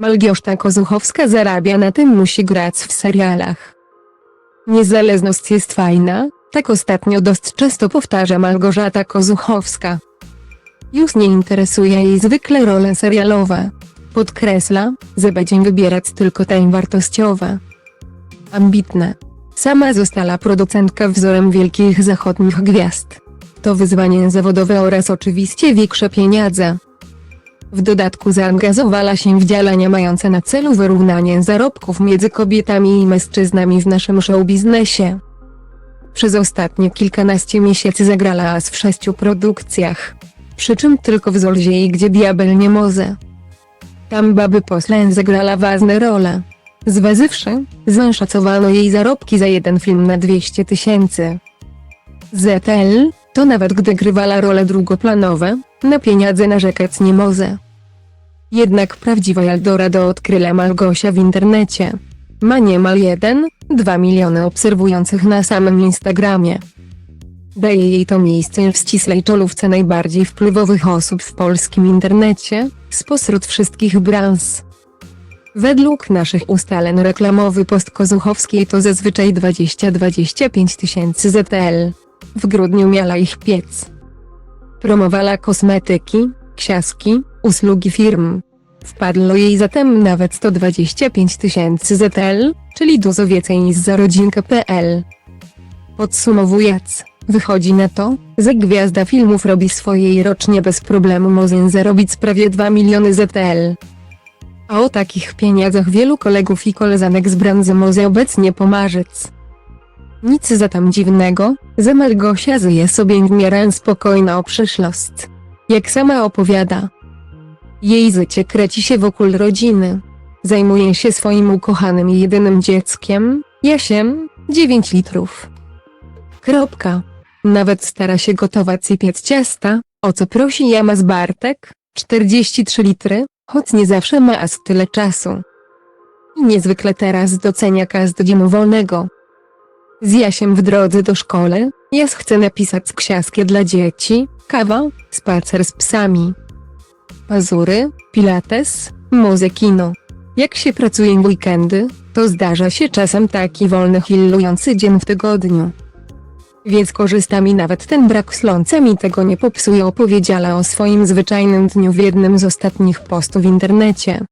Malgorzata Kozuchowska zarabia na tym musi grać w serialach. Niezależność jest fajna, tak ostatnio dość często powtarza Malgorzata Kozuchowska. Już nie interesuje jej zwykle role serialowe. Podkreśla, że będzie wybierać tylko te wartościowe. Ambitne. Sama została producentka wzorem wielkich zachodnich gwiazd. To wyzwanie zawodowe oraz oczywiście większe pieniądze. W dodatku zaangażowała się w działania mające na celu wyrównanie zarobków między kobietami i mężczyznami w naszym showbiznesie. Przez ostatnie kilkanaście miesięcy zagrała aż w sześciu produkcjach. Przy czym tylko w Zolzie i Gdzie Diabel nie może. Tam baby poslen zagrała ważne role. Zważywszy, zanszacowano jej zarobki za jeden film na 200 tysięcy. ZL, to nawet gdy grywała role drugoplanowe, na pieniądze narzekać nie może. Jednak prawdziwa Eldorado odkryła Malgosia w internecie. Ma niemal 1,2 miliony obserwujących na samym Instagramie. Daje jej to miejsce w ścisłej czołówce najbardziej wpływowych osób w polskim internecie, spośród wszystkich branż. Według naszych ustaleń reklamowy post Kozuchowskiej to zazwyczaj 20-25 tysięcy ZTL. W grudniu miała ich piec. Promowała kosmetyki, ksiaski, usługi firm. Wpadło jej zatem nawet 125 tysięcy ZTL, czyli dużo więcej niż za rodzinkę.pl. Podsumowując, wychodzi na to, że gwiazda filmów robi swoje i rocznie bez problemu może zarobić prawie 2 miliony ZTL. A o takich pieniądzach wielu kolegów i koleżanek z branży może obecnie pomarzyć. Nic za tam dziwnego, że Malgosia żyje sobie w miarę spokojna o przyszłość. Jak sama opowiada. Jej życie kręci się wokół rodziny. Zajmuje się swoim ukochanym jedynym dzieckiem, Jasiem, 9 litrów. Kropka. Nawet stara się gotować i piec ciasta, o co prosi Jamas Bartek, 43 litry, choć nie zawsze ma aż tyle czasu. I niezwykle teraz docenia każdy dzień wolnego. Z Jasiem w drodze do szkoły, Jas chce napisać ksiaskie dla dzieci, kawa, spacer z psami. Pazury, pilates, muzy kino. Jak się pracuje w weekendy, to zdarza się czasem taki wolny chillujący dzień w tygodniu. Więc korzysta mi nawet ten brak sląca mi tego nie popsuje opowiedziała o swoim zwyczajnym dniu w jednym z ostatnich postów w internecie.